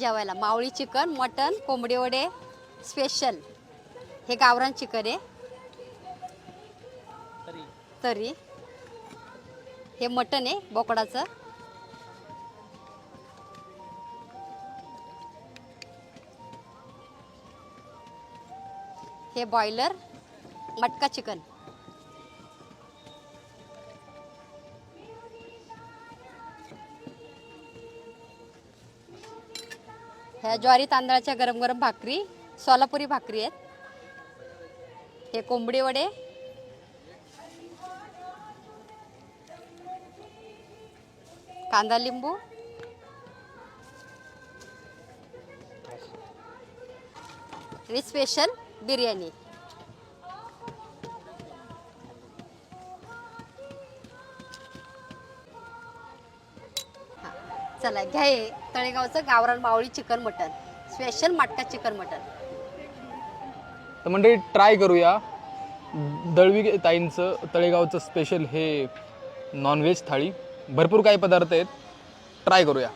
जेवायला. मावळी chicken mutton कोंबडी वडे स्पेशल हे गावरान चिकन आहे. तरी. हे मटन आहे बोकडाचं. हे बॉयलर मटका चिकन. ह्या ज्वारी तांदळाच्या गरम गरम भाकरी सोलापुरी भाकरी आहेत. हे कोंबडी वडे. कांदा लिंबू. आणि स्पेशल बिर्याणी. चला घ्या हे. तळेगावचं गावरान मावळी चिकन मटन स्पेशल मटका चिकन मटन तर मंडळी ट्राय करूया. दळवी ताईंचं तळेगावचं स्पेशल हे नॉनव्हेज थाळी. भरपूर काही पदार्थ आहेत. ट्राय करूया.